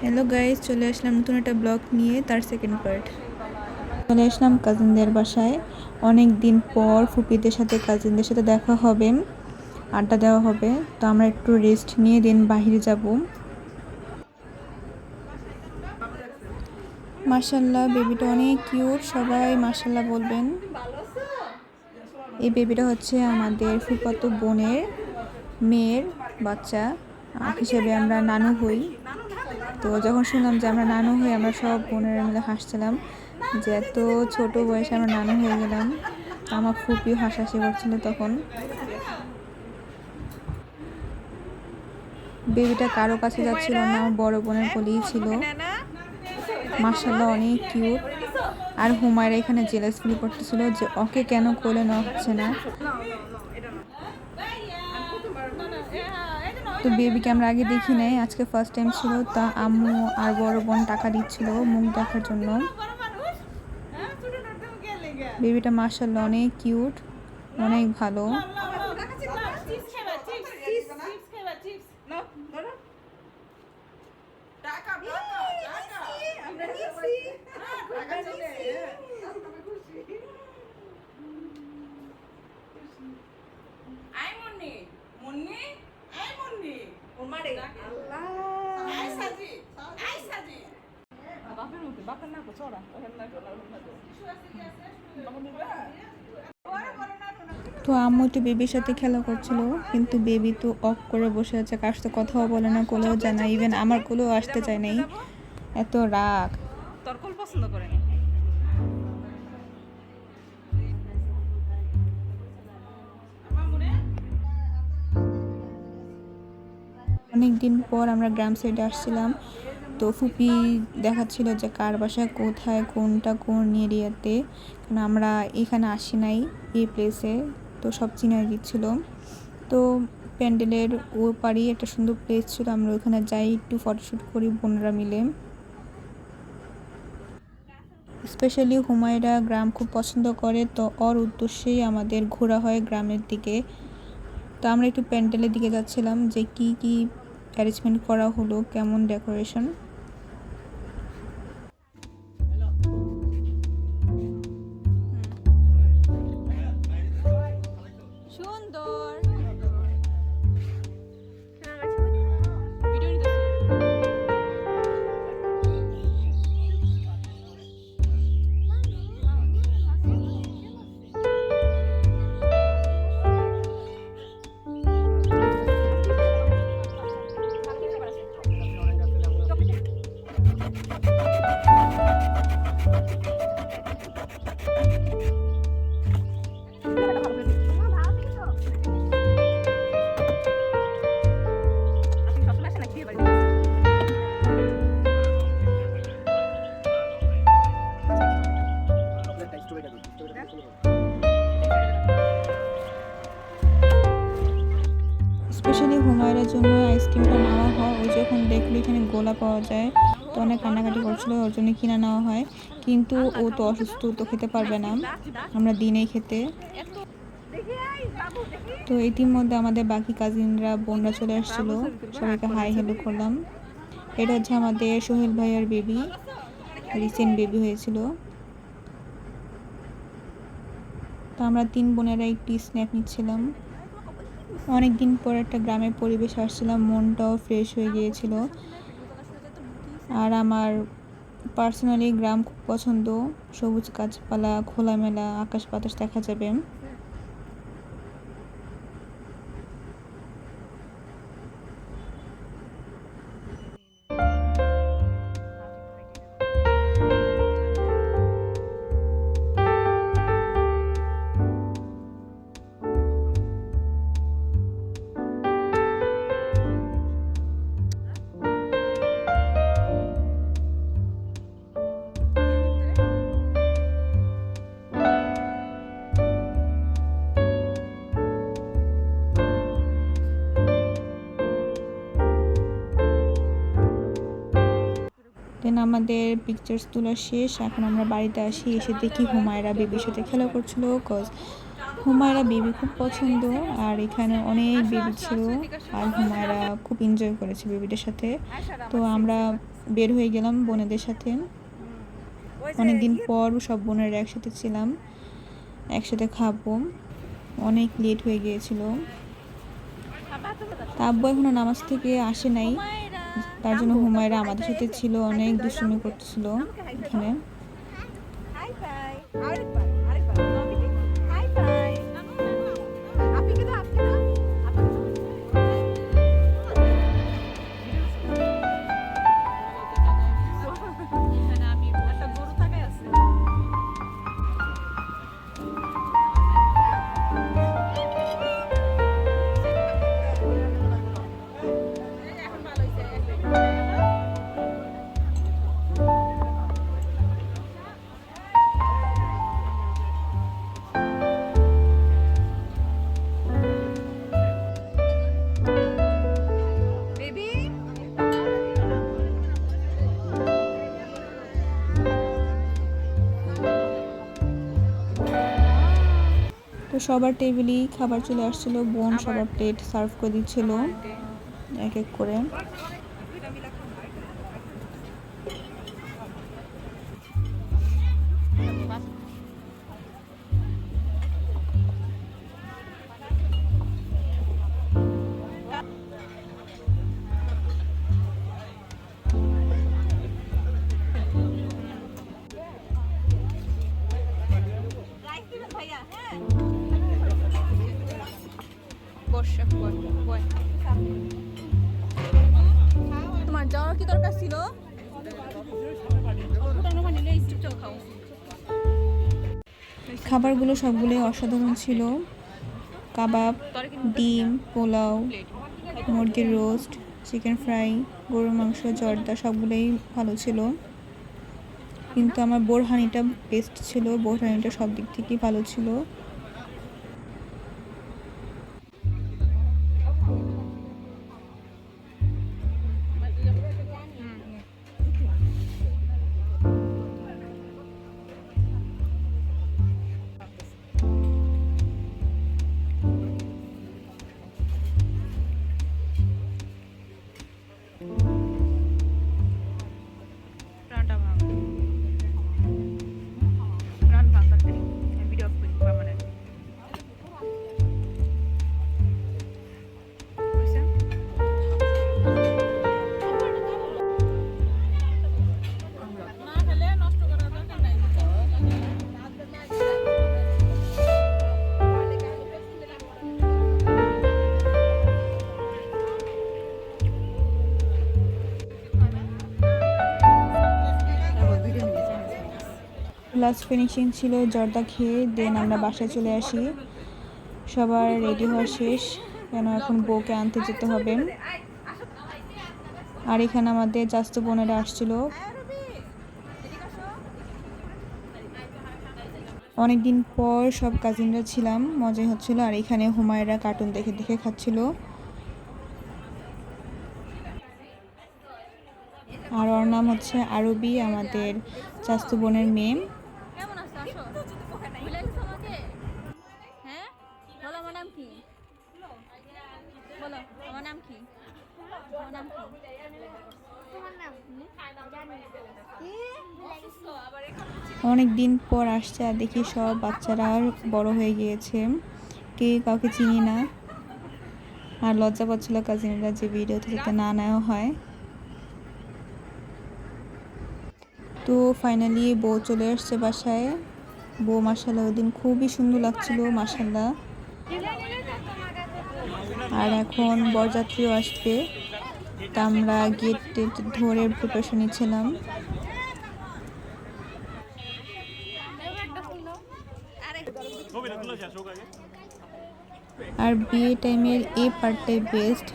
Hello guys চলে আসলাম নতুন একটা ব্লগ নিয়ে, তার সেকেন্ড পার্ট চলে আসলাম কাজিনদের বাসায়। অনেক দিন পর ফুপিদের সাথে কাজিনদের সাথে দেখা হবে, আড্ডা দেওয়া হবে। তো আমরা একটু রেস্ট নিয়ে দিন বাহিরে যাব। মার্শাল্লাহ বেবিটা অনেক কিউট সবাই মার্শাল্লাহ বলবেন। এই বেবিটা হচ্ছে আমাদের ফুফাতো বোনের মেয়ের বাচ্চা। হিসেবে আমরা নানু হই। তো যখন শুনলাম যে আমরা নানু হয়ে আমরা সব বোনেরা মিলে হাসছিলাম, যে এত ছোট বয়সে আমরা নানু হয়ে গেলাম, আমার খুবই হাসাহাসি করছিল তখন। বেবিটা কারও কাছে যাচ্ছিল না, আমার বড় বোনের কোলেই ছিল। মার্শাল্লাহ অনেক কিউট আর হুমায়রা এখানে জেলাস ফিল করতেছিল যে ওকে কেন কোলে নেওয়া হচ্ছে না। তো বেবিকে আমরা আগে দেখি নাই আজকে ফার্স্ট টাইম ছিল তা আম্মু আর বড় বোন টাকা দিচ্ছিল মুখ দেখার জন্য। বেবিটা মার্শাল্লাহ অনেক কিউট অনেক ভালো। চড়া তো আম্মু একটু বেবির সাথে খেলা করছিল কিন্তু বেবি তো অফ করে বসে আছে কার সাথে কথাও বলে না কোলেও যায় না ইভেন আমার কোলেও আসতে চায় নাই। এত রাগ। তোর কোল পছন্দ করে অনেক দিন পর আমরা গ্রাম সাইডে আসছিলাম। তো ফুপি দেখাচ্ছিল যে কার বাসা কোথায় কোনটা কোন এরিয়াতে, কারণ আমরা এখানে আসি নাই এই প্লেসে তো সব চিনাই দিচ্ছিল। তো প্যান্ডেলের ও পারি একটা সুন্দর প্লেস ছিল, আমরা ওখানে যাই, একটু ফটোশ্যুট করি বোনরা মিলে। স্পেশালি হুমায়রা গ্রাম খুব পছন্দ করে, তো ওর উদ্দেশ্যেই আমাদের ঘোরা হয় গ্রামের দিকে। তো আমরা একটু প্যান্ডেলের দিকে যাচ্ছিলাম যে কি কি অ্যারেঞ্জমেন্ট করা হলো, কেমন ডেকোরেশন অনেক কান্নাকাটি করছিল, ওর জন্য কিনে নেওয়া হয়। কিন্তু ও তো অসুস্থ তো খেতে পারবে না। আমরা দিনেই খেতে। তো ইতিমধ্যে আমাদের বাকি কাজিনরা বোনরা চলে আসছিল। সবাইকে হাই হ্যালো করলাম। এটা হচ্ছে আমাদের সোহেল ভাইয়ার বেবি রিসেন্ট বেবি হয়েছিল। তো আমরা তিন বোনেরা একটি স্ন্যাপ নিচ্ছিলাম। অনেক দিন পর একটা গ্রামের পরিবেশ আসছিলাম মনটাও ফ্রেশ হয়ে গিয়েছিল। আর আমার পার্সোনালি গ্রাম খুব পছন্দ। সবুজ গাছপালা খোলামেলা আকাশ বাতাস দেখা যাবে। আমাদের পিকচার্স তোলা শেষ। এখন আমরা বাড়িতে আসি, এসে দেখি হুমায়রা বেবির সাথে খেলা করছিল কজ হুমায়রা বেবি খুব পছন্দ আর এখানে অনেক বেবি ছিল আর হুমায়রা খুব এনজয় করেছে বেবিটার সাথে। তো আমরা বের হয়ে গেলাম বোনেদের সাথে। অনেকদিন পর সব বোনেরা একসাথে ছিলাম, একসাথে খাব। অনেক লেট হয়ে গিয়েছিল। তা আব্বু এখনও নামাজ থেকে আসে নাই। তার জন্য হুমায়রা আমাদের সাথে ছিল অনেক দুষ্টুমি করতেছিল এখানে। সবার টেবিলেই খাবার চলে আসছিল বোন সবার প্লেট সার্ভ করে দিচ্ছিল এক এক করে। খাবারগুলো সবগুলোই অসাধারণ ছিল। কাবাব, ডিম, পোলাও, মুরগির রোস্ট, চিকেন ফ্রাই, গরুর মাংস, জর্দা সবগুলোই ভালো ছিল। কিন্তু আমার বোরহানিটা বেস্ট ছিল। বোরহানিটা সব দিক থেকেই ভালো ছিল। লাস্ট ফিনিশিং ছিল, জর্দা খেয়ে দেন আমরা বাসায় চলে আসি। সবার রেডি হওয়া শেষ, কেন এখন বউকে আনতে যেতে হবে। আর এখানে আমাদের জাস্ত বোনেরা আসছিল। অনেকদিন পর সব কাজিনরা ছিলাম, মজাই হচ্ছিল। আর এখানে হুমায়রা কার্টুন দেখে দেখে খাচ্ছিল। আর ওর নাম হচ্ছে আরবি, আমাদের চাস্তু বোনের মেয়ে। অনেক দিন পর আসছে আর দেখি সব বাচ্চারা আর বড় হয়ে গিয়েছে। কে কাউকে চিনি না। আর লজ্জা পাচ্ছিল কাজিনরা যে ভিডিওতে যাতে না নেওয়া হয়। তো ফাইনালি বউ চলে আসছে বাসায়। বউ মাসাল্লাহ ওই দিন খুবই সুন্দর লাগছিল মাসাল্লাহ আর এখন বরযাত্রীও আসবে। তা আমরা গেট ধরে প্রিপারেশন নিচ্ছিলাম। আর বিয়ে টাইমের এই পার্টটাই বেস্ট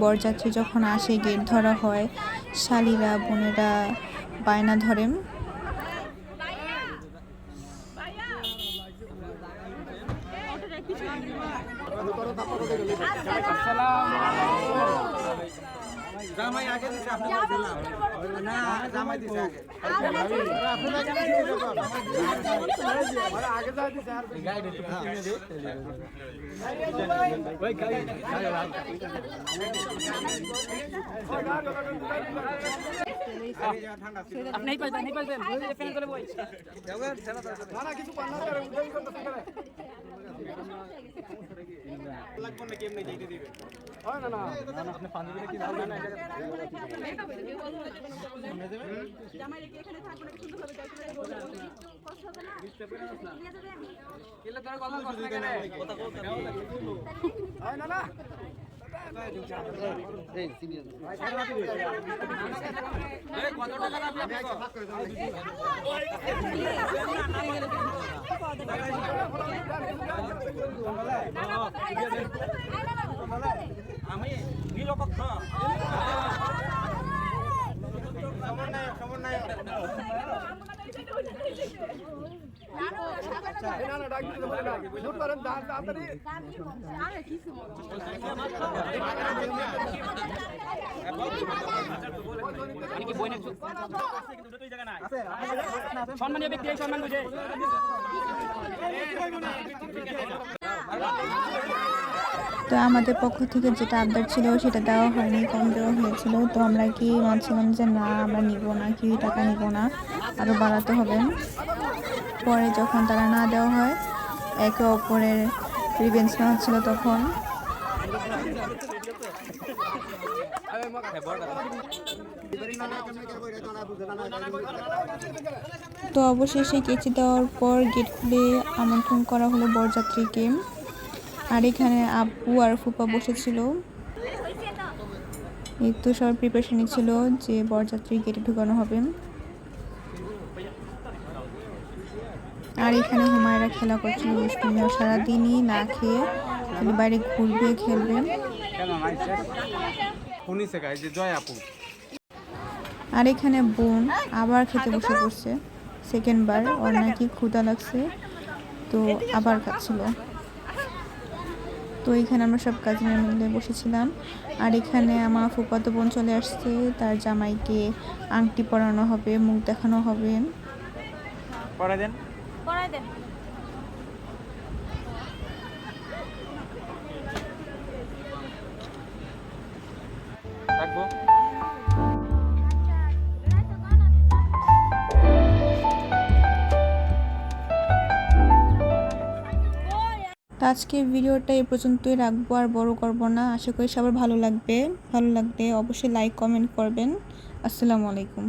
বরযাত্রী যখন আসে, গেট ধরা হয়, শালিরা, বোনেরা বায়না ধরেন জামাই আগে দিছে আপনি দিলাম না জামাই দিছে আগে আগে যা দিছে আর গাইড একটু কিনে দে ওই গাইড আপনি এই পাইবেন এই পাইবেন ওই করে বই না না কিছু পান্না করে উঠাই করতে পারে কথা কথা না না। আমি নিরপেক্ষ সমন্বয় সমন্বয় সম্মানীয় ব্যক্তি এই সম্মান বুঝে। তো আমাদের পক্ষ থেকে যেটা আবদার ছিল সেটা দেওয়া হয়নি, কম দেওয়া হয়েছিল। তো আমরা কি মানছিলাম যে না, আমরা নিব না, কি টাকা নিব না আরও বাড়াতে হবে। পরে যখন তারা না দেওয়া হয়, একে অপরের রিভেন্স নেওয়া হচ্ছিল তখন। তো অবশেষে কেচি দেওয়ার পর গেট খুলে আমন্ত্রণ করা হলো বরযাত্রীকে। আর এখানে আব্বু আর ফুপা বসেছিল। এই তো সবার প্রিপারেশন ছিল যে বরযাত্রী গেটে ঢুকানো হবে। আর এখানে হুমায়রা খেলা করছিল সারাদিনই না খেয়ে খালি বাইরে ঘুরবে খেলবে। আপু। আর এখানে বোন আবার খেতে বসে পড়ছে। সেকেন্ড বার ওর নাকি ক্ষুদা লাগছে তো আবার খাচ্ছিল। তো এখানে আমরা সব কাজিনের মিলে বসেছিলাম। আর এখানে আমার ফুপাতো বোন চলে আসছে তার জামাইকে আংটি পরানো হবে মুখ দেখানো হবে। পরাই দেন। রাখব আজকের ভিডিওটা এই পর্যন্তই রাখব, আর বড় করব না। আশা করি সবার ভালো লাগবে। ভালো লাগলে অবশ্যই লাইক কমেন্ট করবেন। আসসালামু আলাইকুম।